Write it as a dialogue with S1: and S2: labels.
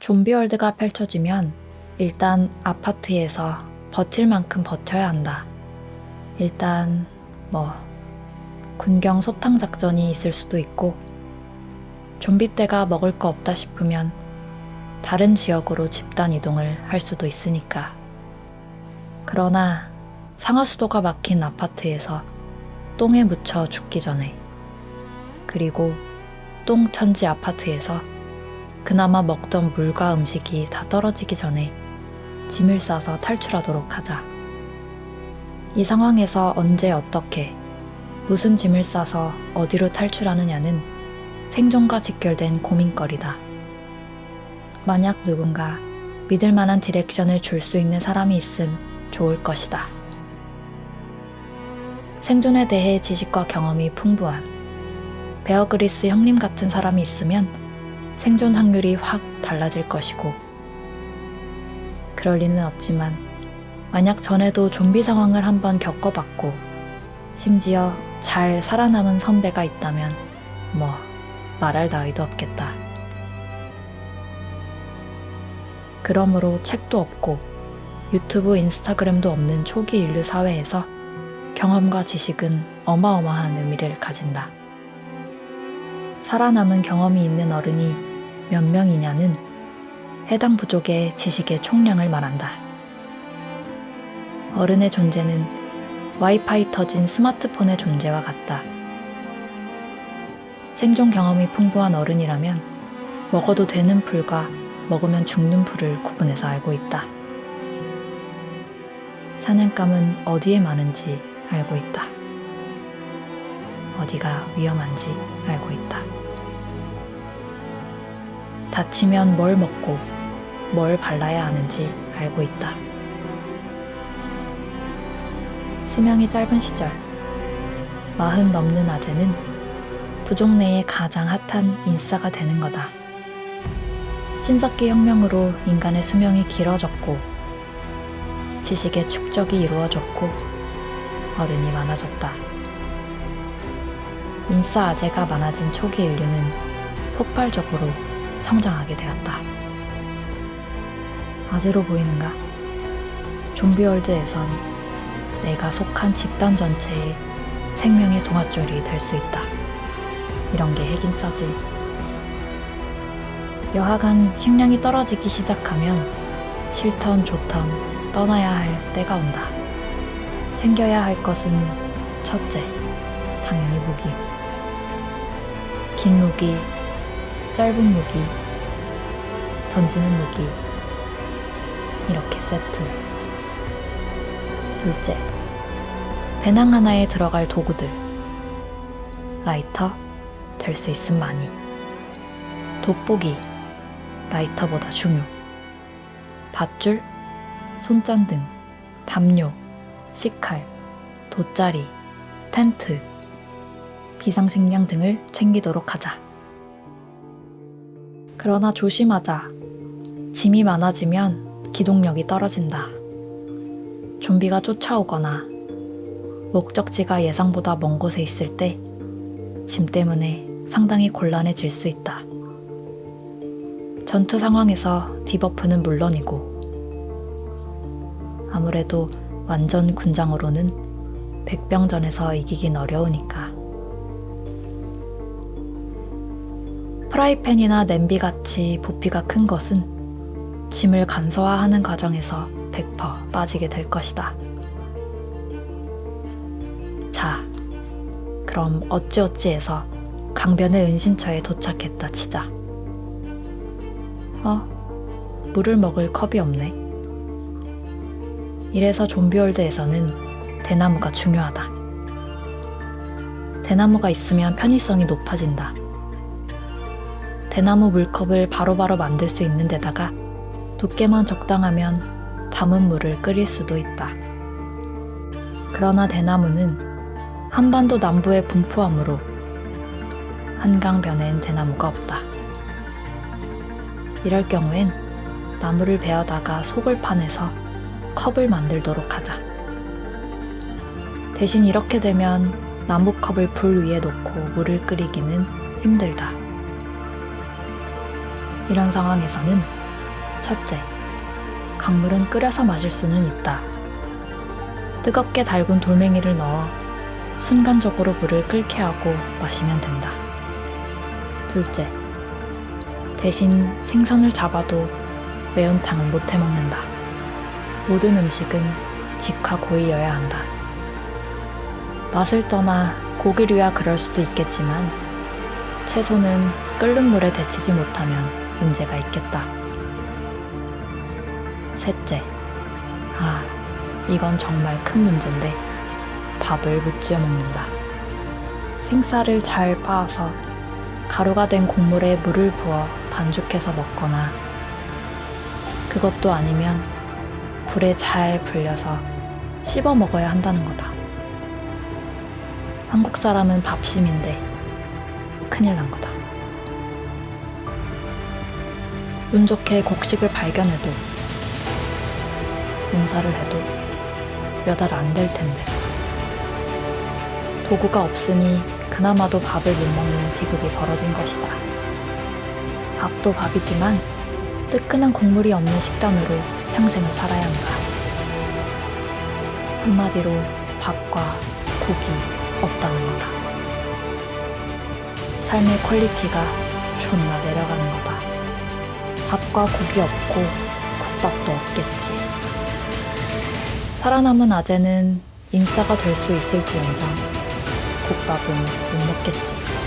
S1: 좀비월드가 펼쳐지면 일단 아파트에서 버틸 만큼 버텨야 한다. 일단 뭐 군경 소탕 작전이 있을 수도 있고 좀비 떼가 먹을 거 없다 싶으면 다른 지역으로 집단 이동을 할 수도 있으니까. 그러나 상하수도가 막힌 아파트에서 똥에 묻혀 죽기 전에 그리고 똥천지 아파트에서 그나마 먹던 물과 음식이 다 떨어지기 전에 짐을 싸서 탈출하도록 하자. 이 상황에서 언제 어떻게 무슨 짐을 싸서 어디로 탈출하느냐는 생존과 직결된 고민거리다. 만약 누군가 믿을 만한 디렉션을 줄 수 있는 사람이 있음 좋을 것이다. 생존에 대해 지식과 경험이 풍부한 베어그리스 형님 같은 사람이 있으면 생존 확률이 확 달라질 것이고 그럴 리는 없지만 만약 전에도 좀비 상황을 한번 겪어봤고 심지어 잘 살아남은 선배가 있다면 뭐 말할 나위도 없겠다. 그러므로 책도 없고 유튜브, 인스타그램도 없는 초기 인류 사회에서 경험과 지식은 어마어마한 의미를 가진다. 살아남은 경험이 있는 어른이 몇 명이냐는 해당 부족의 지식의 총량을 말한다. 어른의 존재는 와이파이 터진 스마트폰의 존재와 같다. 생존 경험이 풍부한 어른이라면 먹어도 되는 풀과 먹으면 죽는 풀을 구분해서 알고 있다. 사냥감은 어디에 많은지 알고 있다. 어디가 위험한지 알고 있다. 다치면 뭘 먹고 뭘 발라야 하는지 알고 있다. 수명이 짧은 시절, 마흔 넘는 아재는 부족 내의 가장 핫한 인싸가 되는 거다. 신석기 혁명으로 인간의 수명이 길어졌고, 지식의 축적이 이루어졌고, 어른이 많아졌다. 인싸 아재가 많아진 초기 인류는 폭발적으로 성장하게 되었다. 아재로 보이는가? 좀비월드에선 내가 속한 집단 전체의 생명의 동아줄이 될 수 있다. 이런 게 핵인 싸지. 여하간 식량이 떨어지기 시작하면 싫던 좋던 떠나야 할 때가 온다. 챙겨야 할 것은 첫째, 당연히 무기. 긴 무기, 짧은 무기, 던지는 무기. 이렇게 세트. 둘째, 배낭 하나에 들어갈 도구들. 라이터, 될 수 있음 많이. 돋보기, 라이터보다 중요. 밧줄, 손전등, 담요, 식칼, 돗자리, 텐트, 비상식량 등을 챙기도록 하자. 그러나 조심하자. 짐이 많아지면 기동력이 떨어진다. 좀비가 쫓아오거나 목적지가 예상보다 먼 곳에 있을 때 짐 때문에 상당히 곤란해질 수 있다. 전투 상황에서 디버프는 물론이고 아무래도 완전 군장으로는 백병전에서 이기긴 어려우니까. 프라이팬이나 냄비 같이 부피가 큰 것은 짐을 간소화하는 과정에서 100% 빠지게 될 것이다. 자, 그럼 어찌어찌해서 강변의 은신처에 도착했다 치자. 어? 물을 먹을 컵이 없네. 이래서 좀비월드에서는 대나무가 중요하다. 대나무가 있으면 편의성이 높아진다. 대나무 물컵을 바로 바로 만들 수 있는 데다가 두께만 적당하면 담은 물을 끓일 수도 있다. 그러나 대나무는 한반도 남부에 분포하므로 한강변엔 대나무가 없다. 이럴 경우엔 나무를 베어다가 속을 파내서 컵을 만들도록 하자. 대신 이렇게 되면 나무컵을 불 위에 놓고 물을 끓이기는 힘들다. 이런 상황에서는 첫째, 강물은 끓여서 마실 수는 있다. 뜨겁게 달군 돌멩이를 넣어 순간적으로 물을 끓게 하고 마시면 된다. 둘째, 대신 생선을 잡아도 매운탕은 못 해먹는다. 모든 음식은 직화 고이여야 한다. 맛을 떠나 고기류야 그럴 수도 있겠지만 채소는 끓는 물에 데치지 못하면 문제가 있겠다. 셋째, 아, 이건 정말 큰 문제인데 밥을 묻지어 먹는다. 생쌀을 잘 빻아서 가루가 된 곡물에 물을 부어 반죽해서 먹거나 그것도 아니면 불에 잘 불려서 씹어 먹어야 한다는 거다. 한국 사람은 밥심인데 큰일 난 거다. 운 좋게 곡식을 발견해도 농사를 해도 몇알안될 텐데. 도구가 없으니 그나마도 밥을 못 먹는 비극이 벌어진 것이다. 밥도 밥이지만 뜨끈한 국물이 없는 식단으로 평생을 살아야 한다. 한마디로 밥과 국이 없다는 거다. 삶의 퀄리티가 존나 내려가는 거다. 밥과 국이 없고 국밥도 없겠지. 살아남은 아재는 인싸가 될 수 있을지언정 국밥은 못 먹겠지.